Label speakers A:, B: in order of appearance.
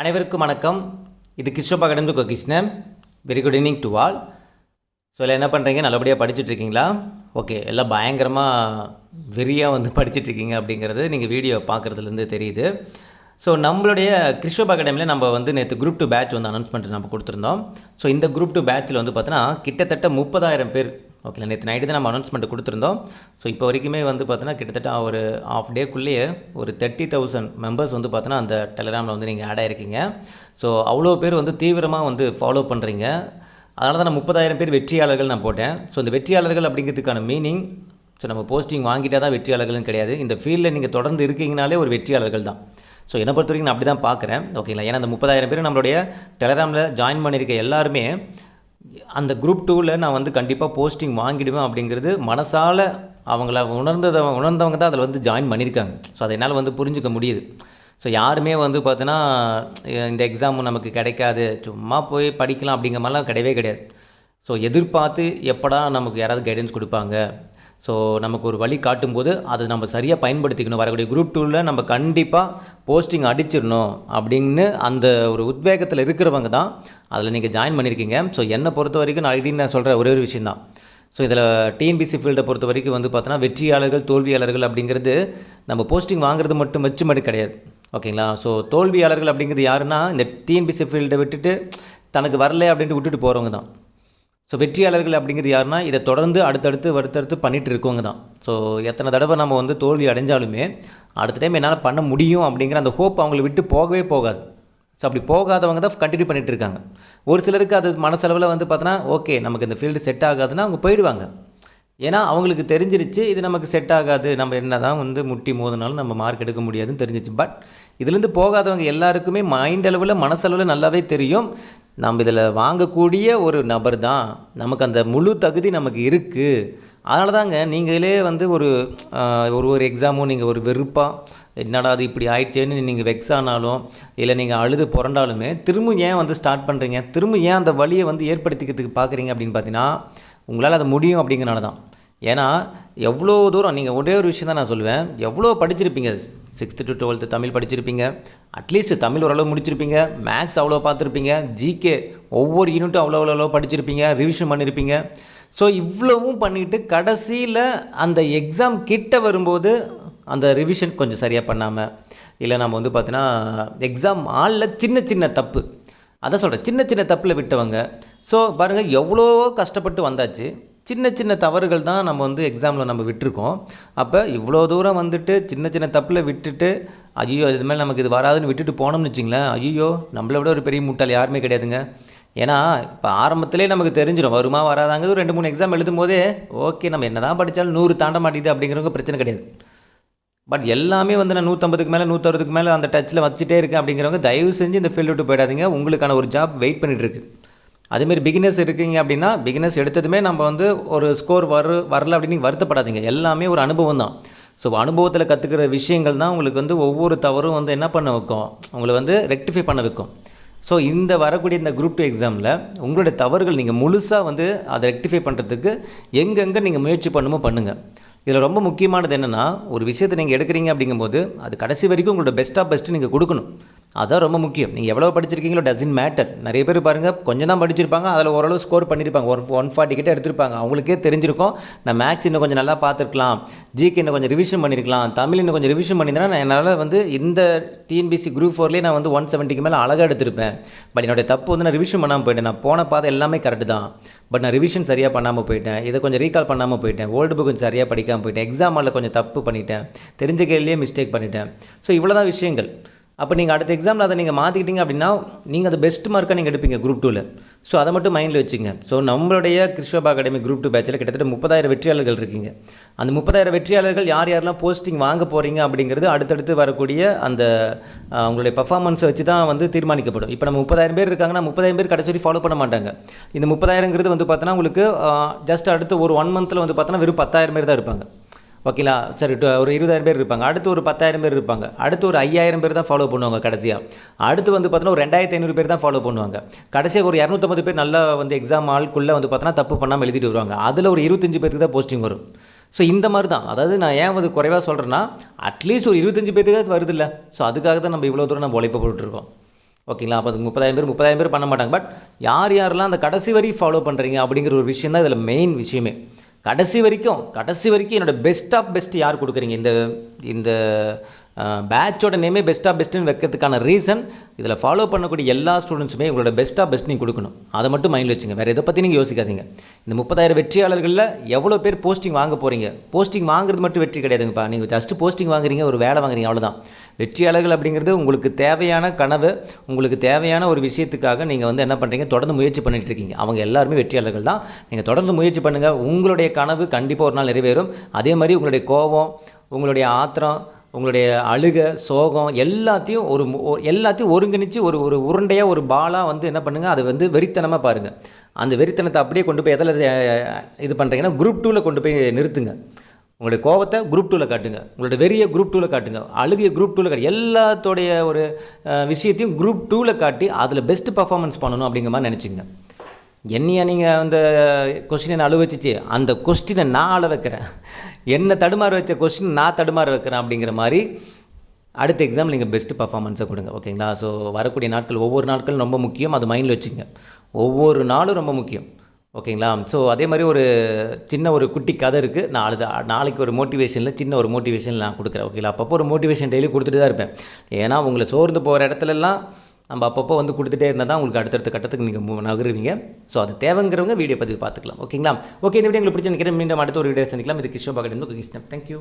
A: அனைவருக்கும் வணக்கம். இது கிருஷ்ணப்பா கடந்து Krishnan very good evening to all so இதில் என்ன பண்ணுறீங்க நல்லபடியாக படிச்சுட்டு இருக்கீங்களா? ஓகே எல்லாம் பயங்கரமாக வெறியாக வந்து படிச்சுட்டு இருக்கீங்க அப்படிங்கிறது நீங்கள் வீடியோ பார்க்குறதுலேருந்து தெரியுது. ஸோ நம்மளுடைய கிருஷ்ணப் அகாடமியில் நம்ம வந்து நேற்று குரூப் டூ பேட்ச் வந்து அனௌன்ஸ்மெண்ட் நம்ம கொடுத்துருந்தோம். ஸோ இந்த குரூப் டூ பேட்ச்சில் வந்து பார்த்தோன்னா கிட்டத்தட்ட முப்பதாயிரம் பேர் ஓகே நேற்று நைட்டு தான் நம்ம அனௌன்ஸ்மெண்ட் கொடுத்துருந்தோம். ஸோ இப்போ வரைக்குமே வந்து பார்த்தோன்னா கிட்டத்தட்ட ஒரு ஆஃப் டேக்குள்ளேயே ஒரு தேர்ட்டி தௌசண்ட் மெம்பர்ஸ் வந்து பார்த்தோன்னா அந்த டெலிகிராமில் வந்து நீங்கள் ஆட் ஆகிருக்கீங்க ஸோ அவ்வளோ பேர் வந்து தீவிரமாக வந்து ஃபாலோ பண்ணுறீங்க அதனால தான் நான் முப்பதாயிரம் பேர் வெற்றியாளர்கள் நான் போட்டேன். ஸோ இந்த வெற்றியாளர்கள் அப்படிங்கிறதுக்கான மீனிங் ஸோ நம்ம போஸ்டிங் வாங்கிட்டால் தான் வெற்றியாளர்கள்னு கிடையாது. இந்த ஃபீல்டில் நீங்கள் தொடர்ந்து இருக்கீங்கனாலே ஒரு வெற்றியாளர்கள் தான். ஸோ என்னை பொறுத்த வரைக்கும் நான் அப்படி தான் பார்க்குறேன். ஓகேங்களா? ஏன்னா அந்த முப்பதாயிரம் பேர் நம்மளுடைய டெலகிராமில் ஜாயின் பண்ணியிருக்க எல்லாருமே அந்த குரூப் டூவில் நான் வந்து கண்டிப்பாக போஸ்டிங் வாங்கிடுவேன் அப்படிங்கிறது மனசால் அவங்கள உணர்ந்ததை உணர்ந்தவங்க தான் அதில் வந்து ஜாயின் பண்ணியிருக்காங்க ஸோ அதை என்னால் வந்து புரிஞ்சுக்க முடியுது. ஸோ யாருமே வந்து பார்த்தோன்னா இந்த எக்ஸாம் நமக்கு கிடைக்காது. சும்மா போய் படிக்கலாம் அப்படிங்கிற மாதிரிலாம் கிடையவே கிடையாது. ஸோ எதிர்பார்த்து எப்படா நமக்கு யாராவது கைடன்ஸ் கொடுப்பாங்க? ஸோ நமக்கு ஒரு வழி காட்டும்போது அதை நம்ம சரியாக பயன்படுத்திக்கணும். வரக்கூடிய குரூப் டூவில் நம்ம கண்டிப்பாக போஸ்டிங் அடிச்சிடணும் அப்படின்னு அந்த ஒரு உத்வேகத்தில் இருக்கிறவங்க தான் அதில் நீங்கள் ஜாயின் பண்ணியிருக்கீங்க ஸோ என்னை பொறுத்த வரைக்கும் நான் ஆல்ரெடி நான் சொல்கிற ஒரே ஒரு விஷயந்தான் ஸோ இதில் டிஎன்பிசி ஃபீல்டை பொறுத்த வரைக்கும் வந்து பார்த்தோன்னா வெற்றியாளர்கள் தோல்வியாளர்கள் அப்படிங்கிறது நம்ம போஸ்டிங் வாங்குறது மட்டும் வச்சு மட்டும் கிடையாது. ஓகேங்களா? ஸோ தோல்வியாளர்கள் அப்படிங்கிறது யாருன்னா இந்த டிஎன்பிசி ஃபீல்டை விட்டுட்டு தனக்கு வரல அப்படின்ட்டு விட்டுட்டு போகிறவங்க தான். ஸோ வெற்றியாளர்கள் அப்படிங்கிறது யாருன்னா இதை தொடர்ந்து அடுத்தடுத்து அடுத்தடுத்து பண்ணிகிட்டு இருக்கவங்க தான். ஸோ எத்தனை தடவை நம்ம வந்து தோல்வி அடைஞ்சாலுமே அடுத்த டைம் என்னால் பண்ண முடியும் அப்படிங்கிற அந்த ஹோப் அவங்கள விட்டு போகவே போகாது. ஸோ அப்படி போகாதவங்க தான் கண்டினியூ பண்ணிகிட்டு இருக்காங்க. ஒரு சிலருக்கு அது மனசளவில் வந்து பார்த்தோன்னா ஓகே நமக்கு இந்த ஃபீல்டு செட் ஆகாதுன்னா அவங்க போயிடுவாங்க. ஏன்னா அவங்களுக்கு தெரிஞ்சிருச்சு இது நமக்கு செட் ஆகாது. நம்ம என்ன தான் வந்து முட்டி மோதினாலும் நம்ம மார்க் எடுக்க முடியாதுன்னு தெரிஞ்சிச்சு. பட் இதுலேருந்து போகாதவங்க எல்லாருக்குமே மைண்ட் அளவில் மனசளவில் நல்லாவே தெரியும். நம்ம இதில் வாங்கக்கூடிய ஒரு நபர் தான் நமக்கு அந்த முழு தகுதி நமக்கு இருக்குது அதனால தாங்க நீங்களே வந்து ஒரு ஒரு ஒரு எக்ஸாமும் நீங்கள் ஒரு வெறுப்பாக என்னடா அது இப்படி ஆயிடுச்சேன்னு நீங்கள் வெக்ஸ் ஆனாலும் இல்லை நீங்கள் அழுது புரண்டாலுமே திரும்ப ஏன் வந்து ஸ்டார்ட் பண்ணுறீங்க திரும்ப ஏன் அந்த வழியை வந்து ஏற்படுத்திக்கிறதுக்கு பார்க்குறீங்க அப்படின்னு பார்த்தீங்கன்னா உங்களால் அது முடியும் அப்படிங்கிறனால தான். ஏன்னா எவ்வளோ தூரம் நீங்கள் ஒரே ஒரு விஷயம் தான் நான் சொல்லுவேன். எவ்வளோ படிச்சிருப்பீங்க? சிக்ஸ்த்து டு டுவெல்த்து தமிழ் படிச்சிருப்பீங்க. அட்லீஸ்ட் தமிழ் ஓரளவு முடிச்சிருப்பீங்க. மேக்ஸ் அவ்வளோ பார்த்துருப்பீங்க. ஜிகே ஒவ்வொரு யூனிட்டும் அவ்வளோ அவ்வளோ படிச்சிருப்பீங்க. ரிவிஷன் பண்ணியிருப்பீங்க ஸோ இவ்வளவும் பண்ணிவிட்டு கடைசியில் அந்த எக்ஸாம் கிட்ட வரும்போது அந்த ரிவிஷன் கொஞ்சம் சரியாக பண்ணாமல் இல்லை நம்ம வந்து பார்த்தீங்கன்னா எக்ஸாம் ஆளில் சின்ன சின்ன தப்பு. அதான் சொல்கிறேன் சின்ன சின்ன தப்பில் விட்டவங்க. ஸோ பாருங்கள் எவ்வளோ கஷ்டப்பட்டு வந்தாச்சு. சின்ன சின்ன தவறுகள் தான் நம்ம வந்து எக்ஸாமில் நம்ம விட்டுருக்கோம். அப்போ இவ்வளோ தூரம் வந்துட்டு சின்ன சின்ன தப்பில் விட்டுட்டு ஐயோ இது மேலே நமக்கு இது வராதுன்னு விட்டுட்டு போனோம்னு வச்சிங்களேன் ஐயோ நம்மளை விட ஒரு பெரிய முட்டாள் யாருமே கிடையாதுங்க. ஏன்னா இப்போ ஆரம்பத்திலே நமக்கு தெரிஞ்சிடும் வருமா வராதாங்கிறது ஒரு ரெண்டு மூணு எக்ஸாம் எழுதும் போதே ஓகே நம்ம என்ன தான் படித்தாலும் நூறு தாண்ட மாட்டேங்குது அப்படிங்கிறவங்க பிரச்சனை கிடையாது. பட் எல்லாமே வந்து நான் நூற்றம்பதுக்கு மேலே நூற்றறுபதுக்கு மேலே அந்த டச்சில் வச்சுட்டே இருக்கேன் அப்படிங்கிறவங்க தயவு செஞ்சு இந்த ஃபீல்டு விட்டு போயிடாதீங்க. உங்களுக்கான ஒரு ஜாப் வெயிட் பண்ணிட்டு இருக்கு. அதேமாரி பிகினர்ஸ் இருக்கீங்க அப்படின்னா பிகினர்ஸ் எடுத்ததுமே நம்ம வந்து ஒரு ஸ்கோர் வர வரல அப்படின்னு நீங்கள் வருத்தப்படாதீங்க. எல்லாமே ஒரு அனுபவம் தான். ஸோ அனுபவத்தில் கற்றுக்கிற விஷயங்கள் தான் உங்களுக்கு வந்து ஒவ்வொரு தவறும் வந்து என்ன பண்ண வைக்கும்? உங்களை வந்து ரெக்டிஃபை பண்ண வைக்கும். ஸோ இந்த வரக்கூடிய இந்த குரூப் டூ எக்ஸாமில் உங்களுடைய தவறுகள் நீங்கள் முழுசாக வந்து அதை ரெக்டிஃபை பண்ணுறதுக்கு எங்கெங்கே நீங்கள் முயற்சி பண்ணுமோ பண்ணுங்கள் இதில் ரொம்ப முக்கியமானது என்னென்னா ஒரு விஷயத்தை நீங்கள் எடுக்கிறீங்க அப்படிங்கும்போது அது கடைசி வரைக்கும் உங்களோட பெஸ்ட்டாக பெஸ்ட்டு நீங்கள் கொடுக்கணும். அதான் ரொம்ப முக்கியம். நீங்கள் எவ்வளோ படிச்சிருக்கீங்களோ டசன் மேட்டர் நிறைய பேர் பாருங்கள் கொஞ்சம் தான் படிச்சிருப்பாங்க அதில் ஓரளவு ஸ்கோர் பண்ணியிருப்பாங்க. ஒரு ஒன் ஃபார்ட்டி கிட்ட எடுத்திருப்பாங்க. அவங்களுக்கே தெரிஞ்சிருக்கும் நான் மேக்ஸ் இன்னும் கொஞ்சம் நல்லா பார்த்துருக்கலாம் ஜிகே இன்னும் கொஞ்சம் ரிவிஷன் பண்ணியிருக்கலாம் தமிழ் இன்னும் கொஞ்சம் ரிவிஷன் பண்ணியிருந்தேன்னா நான் என்னால் வந்து இந்த டிஎன்பிசி குரூப் ஃபோர்லேயே நான் வந்து ஒன் செவன்ட்டிக்கு மேலே அழகாக எடுத்திருப்பேன். பட் என்னுடைய தப்பு வந்து நான் ரிவிஷன் பண்ணாமல் போயிட்டேன். நான் போன பாதை எல்லாமே கரெக்டு தான். பட் நான் ரிவிஷன் சரியாக பண்ணாமல் போயிட்டேன். இதை கொஞ்சம் ரீகால் பண்ணாமல் போயிட்டேன். ஓல்டு புக் கொஞ்சம் சரியாக படிக்காமல் போயிட்டேன். எக்ஸாம் ஹாலில் கொஞ்சம் தப்பு பண்ணிட்டேன். தெரிஞ்ச கேள்வியே மிஸ்டேக் பண்ணிட்டேன். ஸோ இவ்வளோ தான் விஷயங்கள். அப்போ நீங்கள் அடுத்த எக்ஸாமில் அதை நீங்கள் மாற்றிக்கிட்டீங்க அப்படின்னா நீங்கள் அதை பெஸ்ட் மார்க்காக நீங்கள் எடுப்பீங்க குரூப் டூவில் ஸோ அதை மட்டும் மைண்டில் வச்சுங்க. ஸோ நம்மளுடைய கிருஷ்ணபா அகாடமி குரூப் டூ பேட்சில் கிட்டத்தட்ட முப்பதாயிரம் வெற்றியாளர்கள் இருக்கீங்க. அந்த முப்பதாயிரம் வெற்றியாளர்கள் யார் யாரெல்லாம் போஸ்டிங் வாங்க போகிறீங்க அப்படிங்கிறது அடுத்தடுத்து வரக்கூடிய அந்த அவங்களுடைய உங்களுடைய பர்ஃபார்மன்ஸை வச்சு தான் வந்து தீர்மானிக்கப்படும். இப்போ நம்ம முப்பதாயிரம் பேர் இருக்காங்கன்னா முப்பதாயிரம் பேர் கடைசி ஃபாலோ பண்ண மாட்டாங்க. இந்த முப்பதாயிரங்கிறது வந்து பார்த்தோன்னா உங்களுக்கு ஜஸ்ட் அடுத்து ஒரு ஒன் மந்தில் வந்து பார்த்தோன்னா வெறும் பத்தாயிரம் பேர் தான் இருப்பாங்க. ஓகேங்களா சரி ஒரு இருபதாயிரம் பேர் இருப்பாங்க. அடுத்து ஒரு பத்தாயிரம் பேர் இருப்பாங்க. அடுத்து ஒரு ஐயாயிரம் பேர் தான் ஃபாலோ பண்ணுவாங்க கடைசியாக அடுத்து வந்து பார்த்தோன்னா ஒரு ரெண்டாயிரத்தி ஐநூறு பேர் தான் ஃபாலோ பண்ணுவாங்க. கடைசியாக ஒரு இரநூத்தம்பது பேர் நல்லா வந்து எக்ஸாம் ஆளுக்குள்ளே வந்து பார்த்தோன்னா தப்பு பண்ணாமல் எழுதிட்டு வருவாங்க. அதில் ஒரு இருபத்தஞ்சு பேருக்கு தான் போஸ்டிங் வரும். ஸோ இந்த மாதிரி தான். அதாவது நான் ஏன் வந்து குறைவாக சொல்கிறேன்னா அட்லீஸ்ட் ஒரு இருபத்தஞ்சு பேருக்கு வருது இல்லை ஸோ அதுக்காக தான் நம்ம இவ்வளோ தூரம் நம்ம உழைப்பு போட்டுருக்கோம் ஓகேங்களா? அப்போ அது முப்பதாயிரம் பேர் முப்பதாயிரம் பேர் பண்ண மாட்டாங்க. பட் யார் யாரெல்லாம் அந்த கடைசி வரி ஃபாலோ பண்ணுறீங்க அப்படிங்கிற ஒரு விஷயம் தான் இதில் மெயின் விஷயமே. கடைசி வரைக்கும் கடைசி வரைக்கும் என்னோடய பெஸ்ட் ஆஃப் பெஸ்ட் யார் கொடுக்குறீங்க? இந்த இந்த பேட்சோட நேமே பெஸ்ட்டாக பெஸ்ட்டுன்னு வைக்கிறதுக்கான ரீசன் இதில் ஃபாலோ பண்ணக்கூடிய எல்லா ஸ்டூடெண்ட்ஸுமே உங்களோட பெஸ்ட்டாக பெஸ்ட் நீங்கள் கொடுக்கணும். அதை மட்டும் மைண்டில் வச்சுங்க. வேறு எதை பற்றி நீங்கள் யோசிக்காதீங்க. இந்த முப்பதாயிரம் வெற்றியாளர்களில் எவ்வளோ பேர் போஸ்டிங் வாங்க போகிறீங்க போஸ்டிங் வாங்குறது மட்டும் வெற்றி கிடையாதுங்கப்பா. நீங்கள் ஜஸ்ட்டு போஸ்டிங் வாங்குறீங்க ஒரு வேலை வாங்குறீங்க அவ்வளோதான் வெற்றியாளர்கள் அப்படிங்கிறது உங்களுக்கு தேவையான கனவு உங்களுக்கு தேவையான ஒரு விஷயத்துக்காக நீங்கள் வந்து என்ன பண்ணுறீங்க தொடர்ந்து முயற்சி பண்ணிட்டு இருக்கீங்க. அவங்க எல்லாருமே வெற்றியாளர்கள் தான். நீங்கள் தொடர்ந்து முயற்சி பண்ணுங்கள் உங்களுடைய கனவு கண்டிப்பாக ஒரு நாள் நிறைவேறும். அதே மாதிரி உங்களுடைய கோபம் உங்களுடைய ஆத்திரம் உங்களுடைய அழுக சோகம் எல்லாத்தையும் ஒரு எல்லாத்தையும் ஒருங்கிணைச்சு ஒரு ஒரு உருண்டையாக ஒரு பாலாக வந்து என்ன பண்ணுங்கள் அதை வந்து வெறித்தனமாக பாருங்கள் அந்த வெறித்தனத்தை அப்படியே கொண்டு போய் எதில் இது பண்ணுறீங்கன்னா குரூப் டூவில் கொண்டு போய் நிறுத்துங்க. உங்களுடைய கோபத்தை குரூப் டூவில் காட்டுங்க. உங்களுடைய வெறியை குரூப் டூவில் காட்டுங்க. அழுகிய குரூப் டூவில் காட்டு எல்லாத்தோடைய ஒரு விஷயத்தையும் குரூப் டூவில் காட்டி அதில் பெஸ்ட் பர்ஃபார்மன்ஸ் பண்ணணும் அப்படிங்கிற மாதிரி நினச்சிங்க என்னையா நீங்கள் அந்த கொஸ்டினை அழு வச்சிச்சு? அந்த கொஸ்டினை நான் அழ வைக்கிறேன். என்னை தடுமாற வச்ச கொஸ்டின் நான் தடுமாற வைக்கிறேன் அப்படிங்கிற மாதிரி அடுத்த எக்ஸாம் நீங்கள் பெஸ்ட் பர்ஃபாமன்ஸை கொடுங்க ஓகேங்களா ஸோ வரக்கூடிய நாட்கள் ஒவ்வொரு நாட்களும் ரொம்ப முக்கியம். அது மைண்டில் வச்சுங்க ஒவ்வொரு நாளும் ரொம்ப முக்கியம் ஓகேங்களா ஸோ அதே மாதிரி ஒரு சின்ன ஒரு குட்டி கதை இருக்குது நான் அழுத நாளைக்கு ஒரு மோட்டிவேஷனில் சின்ன ஒரு மோட்டிவேஷன் நான் கொடுக்குறேன் ஓகேங்களா அப்பப்போ ஒரு மோட்டிவேஷன் டெய்லி கொடுத்துட்டு தான் இருப்பேன். ஏன்னா உங்களை சோர்ந்து போகிற இடத்துலலாம் நம்ம அப்பப்போ வந்து கொடுத்துட்டே இருந்தால் தான் உங்களுக்கு அடுத்தடுத்த கட்டத்துக்கு நீங்கள் நகருவீங்க. ஸோ அது தேவைங்கிறவங்க வீடியோ பதிவு பார்த்துக்கலாம். ஓகேங்களா? ஓகே இந்த வீடியோ உங்களுக்கு பிடிச்சி நினைக்கிறேன். மீண்டும் அடுத்த ஒரு வீடியோ சந்திக்கலாம். இது கிஷோ பாக்கெட் கிருஷ்ணன் தேங்க்யூ